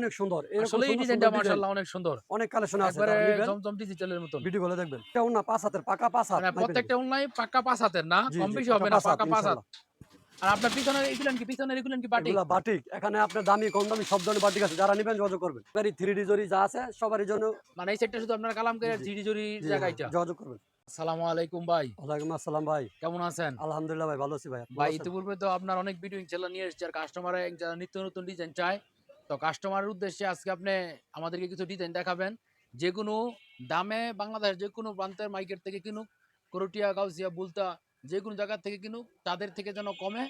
অনেক সুন্দর। আসলে এই ডিজাইনটা মাশাআল্লাহ অনেক সুন্দর। অনেক কালেকশন আছে একবারে জমজম ডিজিটালের ভিডিও গুলো দেখবেন। এটা পাঁচ হাতের পাকা পাঁচ হাত। মানে প্রত্যেকটা পাক্কা পাঁচ হাতের না? কম বেশি হবে না পাক্কা পাঁচ হাত। আর আপনার পিছনের এগুলেন কি পিছনের এগুলেন কি বাটি এগুলা বাটিক। এখানে আপনার দামি কম দামি সব ধরনের বাটিক আছে। যারা নিবেন যোগাযোগ করবেন। থ্রি ডি জরি যা আছে সবারই জন্য মানে এই সেটটা শুধু আপনার কালাম করে জায়গাটা যোগাযোগ করবেন। আসসালামু আলাইকুম ভাই। ওয়ালাইকুম আসসালাম ভাই। কেমন আছেন? আলহামদুলিল্লাহ ভাই ভালো আছি ভাই। ভাই ইতিপূর্বে তো আপনার অনেক ভিডিও ইনশাল্লাহ নিয়ে এসেছে। আর কাস্টমারে যারা নিত্য নতুন ডিজাইন চায়। তো কাস্টমারের উদ্দেশ্যে আজকে আপনি আমাদেরকে কিছু ডিজাইন দেখাবেন। যে কোনো দামে বাংলাদেশের যে কোনো প্রান্তের মার্কেট থেকে কিনুক, করটিয়া, গাউসিয়া, বুলতা যে কোনো জায়গার থেকে কিনুক, তাদের থেকে যেন কমে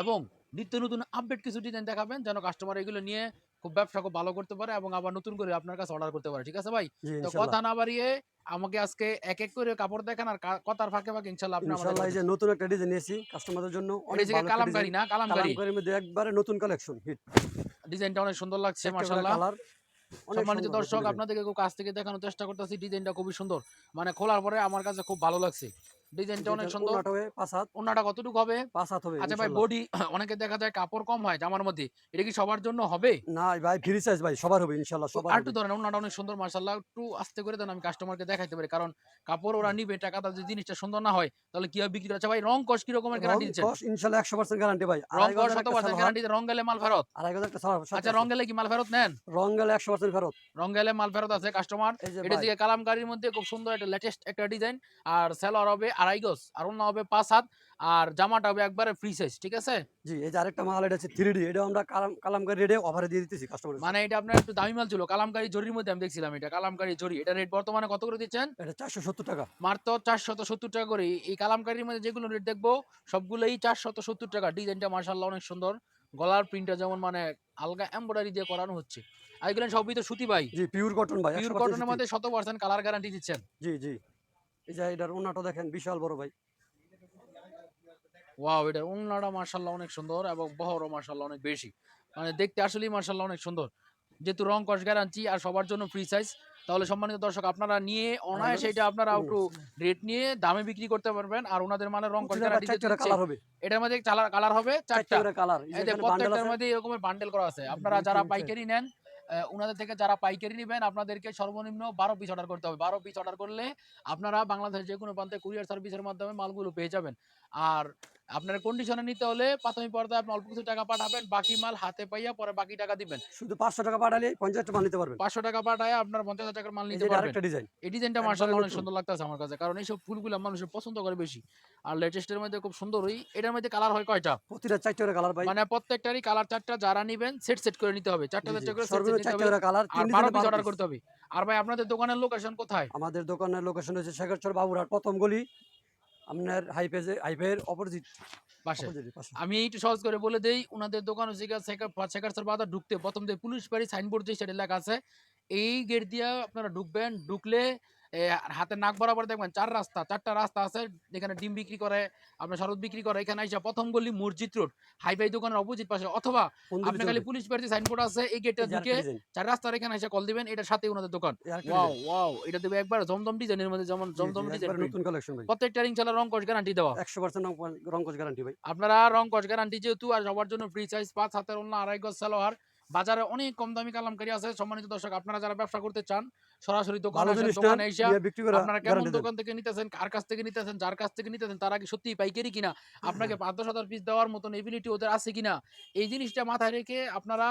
এবং নিত্য নতুন আপডেট কিছু ডিজাইন দেখাবেন, যেন কাস্টমার এগুলো নিয়ে খুব ব্যবসা খুব ভালো করতে পারে এবং আবার নতুন করে আপনার কাছে অর্ডার করতে পারে ঠিক আছে ভাই? তো কথা না বাড়িয়ে আমাকে আজকে এক এক করে কাপড় দেখান আর কথার ফাঁকে ফাঁকে ইনশাল্লাহ আপনি আমাদের ইনশাআল্লাহ যে নতুন একটা ডিজাইন নিয়েছি কাস্টমারদের জন্য অনেক ভালো কালামকারি design। না কালামকারি? কালামকারির মধ্যে একবারে নতুন কালেকশন হিট ডিজাইনটা অনেক সুন্দর লাগছে মাশাআল্লাহ। কালার সম্মানিত দর্শক আপনাদেরকে খুব কাছ থেকে দেখানোর চেষ্টা করতেছি ডিজাইনটা খুবই সুন্দর। মানে খোলার পরে আমার কাছে খুব ভালো লাগছে। ডিজাইনটা অনেক সুন্দর। পাঁচ হাত। ওনাটা কতটুকু হবে? পাঁচ হাত হবে আচ্ছা ভাই বডি অনেকে দেখা যায় কাপড় কম হয় জামার মধ্যে। এটা কি সবার জন্য হবে? না ভাই ফ্রি সাইজ ভাই সবার হবে ইনশাআল্লাহ সবার আর একটু ধরেন ওনাটা অনেক সুন্দর মার্শাল্লাহ একটু আস্তে করে দেন আমি কাস্টমারকে দেখাইতে পারি। কারণ কাপড় ওরা নিবে টাকাটা যদি জিনিসটা সুন্দর না হয় তাহলে কি হবে বিক্রি আচ্ছা ভাই রং কস কি রকমের গ্যারান্টি দিচ্ছেন? কস ইনশাআল্লাহ 100% গ্যারান্টি ভাই। রং কস গজের শত একটা পার্সেন্ট সালোয়ার, গ্যারান্টি রং গেলে মাল ফেরত? আড়াই আচ্ছা রং গেলে কি মাল ফেরত নেন? রং গেলে 100% ফেরত। রং গেলে মাল ফেরত আছে কাস্টমার এটা যে কালামকারির মধ্যে খুব সুন্দর একটা লেটেস্ট একটা ডিজাইন আর সেলর হবে আড়াই গজ আর অন্য হবে পাঁচ হাত আর জামাটা হবে একবারে ফ্রি সাইজ ঠিক আছে? জি এই যে আরেকটা মাল এটা হচ্ছে 3D এটা আমরা কালাম কালামকারি রেডে অফারে দিয়ে দিতেছি কাস্টমার মানে এটা আপনার একটু দামি মাল ছিল কালামকারি জরির মধ্যে আমি দেখছিলাম এটা কালামকারি জরি এটা রেট বর্তমানে কত করে দিচ্ছেন? এটা 470 টাকা। মাত্র চারশত সত্তর টাকা করে এই কালামকারির মধ্যে যেগুলো রেট দেখব সবগুলোই চারশত সত্তর টাকা ডিজাইনটা মার্শাল্লাহ অনেক সুন্দর গলার প্রিন্টটা যেমন মানে আলগা এমব্রয়ডারি দিয়ে করানো হচ্ছে। আর এগুলো সবই তো সুতি ভাই। জি পিওর কটন ভাই পিওর কটনের মধ্যে শত পার্সেন্ট কালার গ্যারান্টি দিচ্ছেন। জি জি। এই যে এটার ওনাটা দেখেন বিশাল বড় ভাই। ওয়াও এটার উন্নাটা মার্শাল্লাহ অনেক সুন্দর এবং বহরও মার্শাল্লাহ অনেক বেশি। মানে দেখতে আসলেই মার্শাল্লাহ অনেক সুন্দর। যেহেতু রং কস গ্যারান্টি আর সবার জন্য ফ্রি সাইজ তাহলে সম্মানিত দর্শক আপনারা নিয়ে অনায়াসে এটা আপনারা একটু রেট নিয়ে দামে বিক্রি করতে পারবেন আর ওনাদের মানে রং কস গ্যারান্টি কালার হবে। এটার মধ্যে কালার কালার হবে চারটা কালার প্রত্যেকটার মধ্যে এরকমের বান্ডেল করা আছে। আপনারা যারা পাইকারি নেন আহ, উনাদের থেকে যারা পাইকারি নেবেন আপনাদেরকে সর্বনিম্ন বারো পিস অর্ডার করতে হবে। বারো পিস অর্ডার করলে আপনারা বাংলাদেশের যে কোনো প্রান্তে কুরিয়ার সার্ভিসের মাধ্যমে মালগুলো পেয়ে যাবেন। আর আপনার কন্ডিশনে নিতে হলে প্রাথমিক পর্যায়ে আপনি অল্প কিছু টাকা পাঠাবেন বাকি মাল হাতে পাইয়া পরে বাকি টাকা দিবেন। শুধু 500 টাকা পাঠালে 50 টাকা মাল নিতে পারবেন। পাঁচশো টাকা পাঠায় আপনার পঞ্চাশ টাকার মাল নিতে পারবেন। আরেকটা ডিজাইন এই ডিজাইনটা মার্শাল্লাহ অনেক সুন্দর লাগতেছে আমার কাছে। কারণ এইসব ফুলগুলো মানুষের পছন্দ করে বেশি। আর লেটেস্টের মধ্যে খুব সুন্দরই। এটার মধ্যে কালার হয় কয়টা? প্রতিটা চারটা করে কালার ভাই। মানে প্রত্যেকটারই কালার চারটা যারা নিবেন সেট সেট করে নিতে হবে। চারটা চারটা করে set নিতে চারটা কালার আর বারো পিস অর্ডার করতে হবে। আর ভাই আপনাদের দোকানের লোকেশন কোথায়? আমাদের দোকানের লোকেশন হচ্ছে শেখরচর বাবুরহাট প্রথম গলি। আপনার হাইপেজে হাইপের অপোজিট পাশে। অপোজিট পাশে। আমি একটু সহজ করে বলে দেই ওনাদের দোকান হচ্ছে সেকার বাজার ঢুকতে প্রথম যে পুলিশ বাড়ি সাইনবোর্ড যে সেটা লেখা আছে এই গেট দিয়ে আপনারা ঢুকবেন ঢুকলে এ, হাতে নাক বরাবর দেখবেন চার রাস্তা চারটা রাস্তা আছে যেখানে ডিম বিক্রি করে আপনার শরৎ বিক্রি করে এখানে আইসা প্রথম গলি মসজিদ রোড হাইফাই দোকানের অপোজিট পাশে অথবা আপনি খালি পুলিশ বাড়ি সাইনবোর্ড আছে এই গেটটা ঢুকে চার রাস্তার এখানে এসে কল দিবেন এটার সাথে ওনাদের দোকান। ওয়াও ওয়াও এটা দেবে একবার জমজম ডিজাইনের মধ্যে যেমন জমজম ডিজাইন নতুন কালেকশন ভাই। প্রত্যেকটা ইনশাল্লাহ রং কস গ্যারান্টি দেওয়া। 100% রং কোচ গ্যারান্টি ভাই। আপনারা রং কস গ্যারান্টি যেহেতু আর সবার জন্য ফ্রি সাইজ পাঁচ হাতের অন্য আড়াই গজ সালোয়ার বাজারে অনেক কম দামি কালামকারী আছে। সম্মানিত দর্শক আপনারা যারা ব্যবসা করতে চান সরাসরি দোকানে এসে আপনারা কেমন দোকান থেকে নিতেছেন কার কাছ থেকে নিতেছেন যার কাছ থেকে নিতেছেন তারা কি সত্যি পাইকারি কিনা আপনাকে পাঁচ দশ হাজার পিস দেওয়ার মতন এবিলিটি ওদের আছে কিনা এই জিনিসটা মাথায় রেখে আপনারা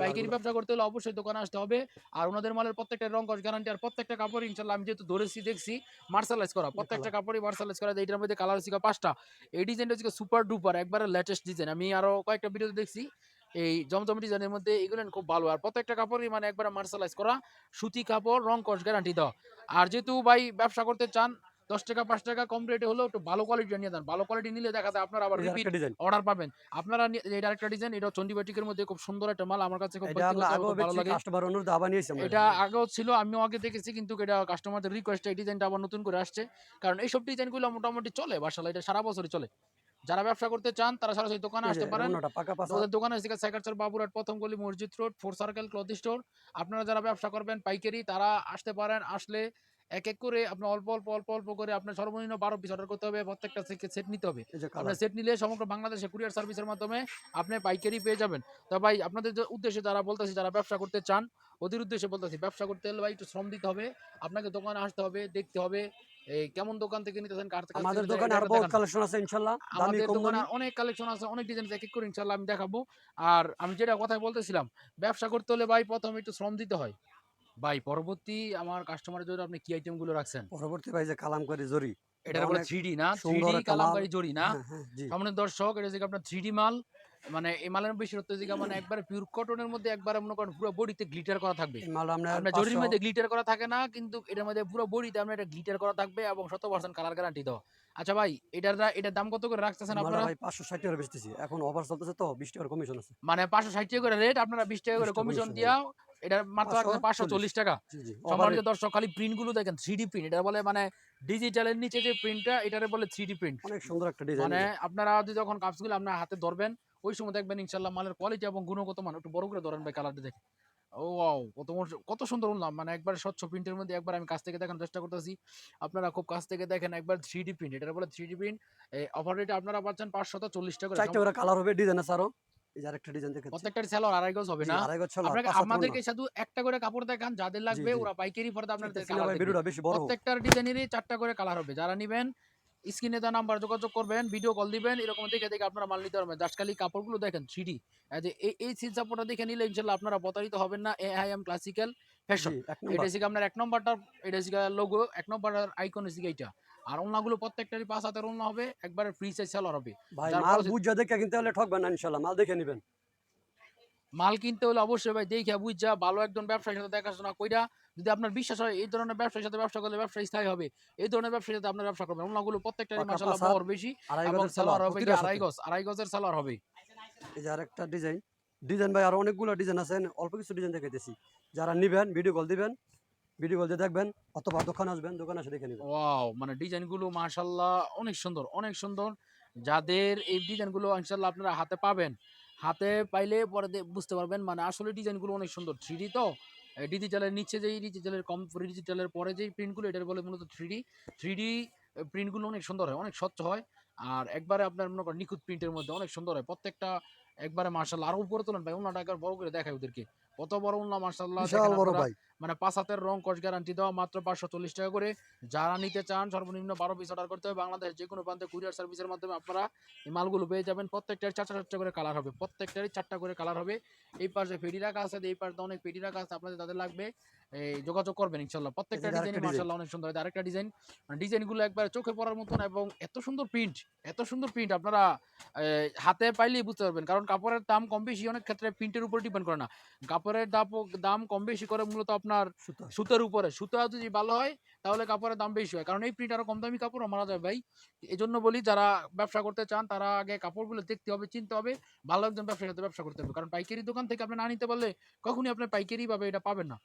পাইকারি ব্যবসা করতে হলে অবশ্যই দোকানে আসতে হবে। আর ওনাদের মালের প্রত্যেকটা রং কস গ্যারান্টি আর প্রত্যেকটা কাপড় ইনশাল্লাহ আমি যেহেতু ধরেছি দেখছি মার্শালাইজ করা প্রত্যেকটা কাপড়ই মার্শালাইজ করা এইটার মধ্যে কালার হচ্ছে পাঁচটা। এই ডিজাইনটা হচ্ছে সুপার ডুপার একবারে লেটেস্ট ডিজাইন আমি আরও কয়েকটা ভিডিওতে দেখছি এই জমজম ডিজাইনের মধ্যে এগুলো খুব ভালো। আর প্রত্যেকটা কাপড়ই মানে একবারে মার্শালাইজ করা সুতি কাপড় রং কস গ্যারান্টি দেওয়া আর যেহেতু ভাই ব্যবসা করতে চান দশ টাকা পাঁচ টাকা কম রেটে হলেও একটু ভালো কোয়ালিটি নিয়ে দেন ভালো কোয়ালিটি নিলে দেখা যায় আপনার আবার রিপিট অর্ডার পাবেন। আপনারা এটা আরেকটা ডিজাইন এটা চন্ডিবাটিকের মধ্যে খুব সুন্দর একটা মাল। আমার কাছে খুব ভালো লাগে। কাস্টমার অনুরোধ আবার নিয়েছি এটা আগেও ছিল আমিও আগে দেখেছি কিন্তু এটা কাস্টমারদের রিকোয়েস্ট এই ডিজাইনটা আবার নতুন করে আসছে। কারণ এইসব ডিজাইনগুলো মোটামুটি চলে বাসালা এটা সারা বছরই চলে। যারা ব্যবসা করতে চান তারা সরাসরি দোকানে আসতে পারেন। আমাদের দোকানে আছে সাইকারচর বাবুরহাট প্রথম গলি মসজিদ road four circle cloth store আপনারা যারা ব্যবসা করবেন পাইকারি তারা আসতে পারেন আসলে এক এক করে আপনি অল্প অল্প অল্প অল্প করে আপনার সর্বনিম্ন বারো পিস অর্ডার করতে হবে প্রত্যেকটা সেট নিতে হবে। আপনার সেট নিলে সমগ্র বাংলাদেশে কুরিয়ার সার্ভিসের মাধ্যমে আপনি পাইকারি পেয়ে যাবেন। তো ভাই আপনাদের যে উদ্দেশ্যে যারা বলতেছি যারা ব্যবসা করতে চান ওদের উদ্দেশ্যে বলতেছি ব্যবসা করতে হলে ভাই একটু শ্রম দিতে হবে আপনাকে দোকানে আসতে হবে দেখতে হবে। কেমন দোকান থেকে নিতেছেন? কার থেকে আমাদের দোকানে আর বহুত কালেকশন আছে ইনশাআল্লাহ দামি কম দোকানে অনেক কালেকশন আছে অনেক ডিজাইন এক এক করে ইনশাল্লাহ আমি দেখাবো। আর আমি যেটা কথা বলতেছিলাম ব্যবসা করতে হলে ভাই প্রথমে একটু শ্রম দিতে হয়। ভাই পরবর্তী আমার কাস্টমারের জন্য আপনি কি আইটেমগুলো রাখছেন? পরবর্তী ভাই যে কালাম জরি এটা বলে অনেক থ্রি না? কালামকারী মাল। না? হ্যাঁ, হ্যাঁ, সামনে দর্শক এটা যে আপনার থ্রি ডি মাল। মানে এই মালের মানে একবার পিওর কটনের মধ্যে একবার মনে করেন পুরো বডিতে গ্লিটার করা থাকবে। মাল আমরা জরির মধ্যে গ্লিটার করা থাকে না কিন্তু এটার মধ্যে পুরো বডিতে আমরা এটা গ্লিটার করা থাকবে এবং শত পার্সেন্ট কালার গ্যারান্টি দাও আচ্ছা ভাই এটার এটার দাম কত করে রাখতেছেন আপনারা? ভাই পাঁচশো ষাট টাকা বেচতেছি। এখন অফার চলতেছে তো বিশ টাকার কমিশন আছে। মানে পাঁচশো ষাট টাকা করে রেট আপনারা বিশ টাকা করে কমিশন দিয়াও। দিয়া এটা মাত্র পাঁচশো পাঁচশো চল্লিশ। টাকা। সম্মানিত দর্শক খালি প্রিন্টগুলো দেখেন থ্রি প্রিন্ট এটা বলে মানে ডিজিটালের নিচে যে প্রিন্টটা এটারে বলে থ্রি প্রিন্ট অনেক সুন্দর একটা ডিজাইন মানে আপনারা যদি যখন কাপসগুলো আপনার হাতে ধরবেন ওই সময় দেখবেন ইনশাল্লাহ মালের কোয়ালিটি এবং গুণগত মান একটু বড় করে ধরেন ভাই কালারটা দেখে। ও কত কত সুন্দর উঠলাম মানে একবার স্বচ্ছ প্রিন্টের মধ্যে একবার আমি কাছ থেকে দেখানোর চেষ্টা করতেছি। আপনারা খুব কাছ থেকে দেখেন একবার থ্রি ডি প্রিন্ট এটা বলে থ্রি ডি প্রিন্ট অফার রেটে আপনারা পাচ্ছেন পাঁচশত চল্লিশ টাকা কালার হবে ডিজাইন আরও। এই আরেকটা ডিজাইন দেখেন প্রত্যেকটা সেলার আড়াই গজ হবে না? আড়াই গজ ছিল আপনাকে আমাদেরকে শুধু একটা করে কাপড় দেখান যাদের লাগবে ওরা পাইকারি পরে আপনাদের কালার ভিডিওটা বেশি বড়। প্রত্যেকটার ডিজাইনেরই চারটা করে কালার হবে। যারা নিবেন স্ক্রিনে দেওয়া নাম্বার যোগাযোগ করবেন ভিডিও কল দিবেন এরকম দেখে দেখে আপনারা মাল নিতে পারবেন। কাপড়গুলো দেখেন যে এই দেখে নিলে ইনশাল্লাহ আপনারা প্রতারিত হবেন না। A I M classical fashion এক এটা হচ্ছে আপনার এক নম্বরটা এটা হচ্ছে লোগো এক আইকন হচ্ছে এইটা। আর ওনাগুলো প্রত্যেকটারই পাঁচ হাতের ওনা হবে একবারে ফ্রি সাইজ সেলার হবে। ভাই মাল বুঝা দেখে কিনতে হলে ঠকবেন না ইনশাআল্লাহ মাল দেখে নেবেন। মাল কিনতে হলে অবশ্যই ভাই দেখে বুঝা ভালো একজন ব্যবসায়ীর সাথে দেখাশোনা কইরা যদি আপনার বিশ্বাস হয় এই ধরনের ব্যবসায়ীর সাথে ব্যবসা করলে ব্যবসা স্থায়ী হবে এই ধরনের ব্যবসার সাথে আপনার ব্যবসা করবেন। ওনাগুলো প্রত্যেকটারই পাকা মাসাল্লাহ বহর বেশি এবং সালোয়ার হবে আড়াই গজ আড়াই গজের সালোয়ার হবে। এই যে আরেকটা ডিজাইন ডিজাইন ভাই আর অনেকগুলো ডিজাইন আছে অল্প কিছু ডিজাইন দেখাইতেছি। যারা নিবেন ভিডিও কল দিবেন ভিডিও দেখবেন অথবা দোকানে আসবেন দোকানে এসে দেখে নেবেন। ওয়াও মানে ডিজাইনগুলো মাশাল্লাহ অনেক সুন্দর অনেক সুন্দর। যাদের এই ডিজাইনগুলো ইনশাল্লাহ আপনারা হাতে পাবেন হাতে পাইলে পরে বুঝতে পারবেন মানে আসলে ডিজাইনগুলো অনেক সুন্দর। থ্রি তো? ডিজিটালের নিচে যেই ডিজিটালের কম ডিজিটালের পরে যেই প্রিন্টগুলো এটার বলে মূলত থ্রি ডি থ্রি ডি প্রিন্টগুলো অনেক সুন্দর হয় অনেক স্বচ্ছ হয়। আর একবারে আপনার মনে করেন নিখুঁত প্রিন্টের মধ্যে অনেক সুন্দর হয়। প্রত্যেকটা একবারে মার্শাল্লাহ আরও উপরে তোলেন ভাই ওনাটা একবার বড় করে দেখায় ওদেরকে। কত বড় উন্না মার্শাল্লাহ বড় ভাই। মানে পাঁচ হাতের রং কস গ্যারান্টি দেওয়া মাত্র পাঁচশো চল্লিশ টাকা করে। যারা নিতে চান সর্বনিম্ন বারো পিস অর্ডার করতে হবে। বাংলাদেশের যে কোনো প্রান্তে কুরিয়ার সার্ভিসের মাধ্যমে আপনারা এই মালগুলো পেয়ে যাবেন। প্রত্যেকটার চারটা চারটা করে কালার হবে। প্রত্যেকটারই চারটা করে কালার হবে। এই পাশে পেডি রাখা আছে এই পাশে অনেক পেডি রাখা আছে। আপনাদের তাদের লাগবে। এই যোগাযোগ করবেন ইনশাল্লাহ প্রত্যেকটা ডিজাইন। মার্শাল্লাহ অনেক সুন্দর। আরেকটা ডিজাইন ডিজাইনগুলো একবার চোখে পড়ার মতন এবং এত সুন্দর প্রিন্ট এত সুন্দর প্রিন্ট আপনারা হাতে পাইলেই বুঝতে পারবেন। কারণ কাপড়ের দাম কম বেশি অনেক ক্ষেত্রে প্রিন্টের উপর ডিপেন্ড করে না। কাপড়ের দাম দাম কম বেশি করে মূলত আপনার সুতা। সুতার উপরে। সুতা যদি ভালো হয় তাহলে কাপড়ের দাম বেশি হয়। কারণ এই প্রিন্ট আরও কম দামি কাপড়ও মারা যায় ভাই। এই জন্য বলি যারা ব্যবসা করতে চান তারা আগে কাপড়গুলো দেখতে হবে চিনতে হবে ভালো একজন ব্যবসার সাথে ব্যবসা করতে হবে। কারণ পাইকারি দোকান থেকে আপনি না নিতে পারলে কখনই আপনি পাইকারি ভাবে এটা পাবেন না।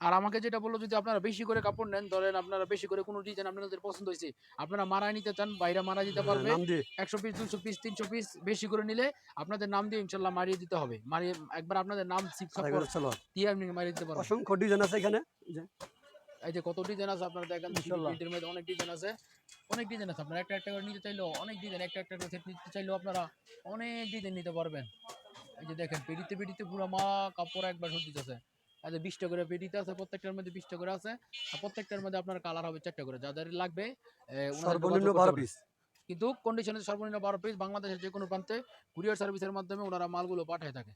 আর আমাকে যেটা বলল যদি আপনারা বেশি করে কাপড় নেন ধরেন আপনারা বেশি করে কোনো ডিজাইন আপনাদের পছন্দ হয়েছে আপনারা মারাই নিতে চান বাইরে মারা দিতে হ্যাঁ, পারবে। একশো পিস দুশো পিস তিনশো পিস বেশি করে নিলে আপনাদের নাম দিয়ে ইনশাল্লাহ মারিয়ে দিতে হবে। মারিয়ে একবার আপনাদের নাম দিয়ে আপনি মারিয়ে দিতে পারবেন। অসংখ্য ডিজাইন আছে এখানে। এই যে কত ডিজাইন আছে আপনারা দেখেন। প্রিন্টের মধ্যে অনেক ডিজাইন আছে। অনেক ডিজাইন আছে আপনারা একটা একটা করে নিতে চাইলেও অনেক ডিজাইন একটা একটা করে নিতে চাইলেও আপনারা অনেক ডিজাইন নিতে পারবেন। এই যে দেখেন পেডিতে পেডিতে পুরো মা কাপড় একবার সজ্জিত আছে যে বিশটা করে পেটিতে আছে প্রত্যেকটার মধ্যে বিশটা করে আছে। আর প্রত্যেকটার মধ্যে আপনার কালার হবে চারটা করে যাদের লাগবে সর্বনিম্ন বারো পিস কিন্তু কন্ডিশনে সর্বনিম্ন বারো পিস বাংলাদেশের যে কোনো প্রান্তে কুরিয়ার সার্ভিসের মাধ্যমে ওনারা মালগুলো পাঠায় থাকে।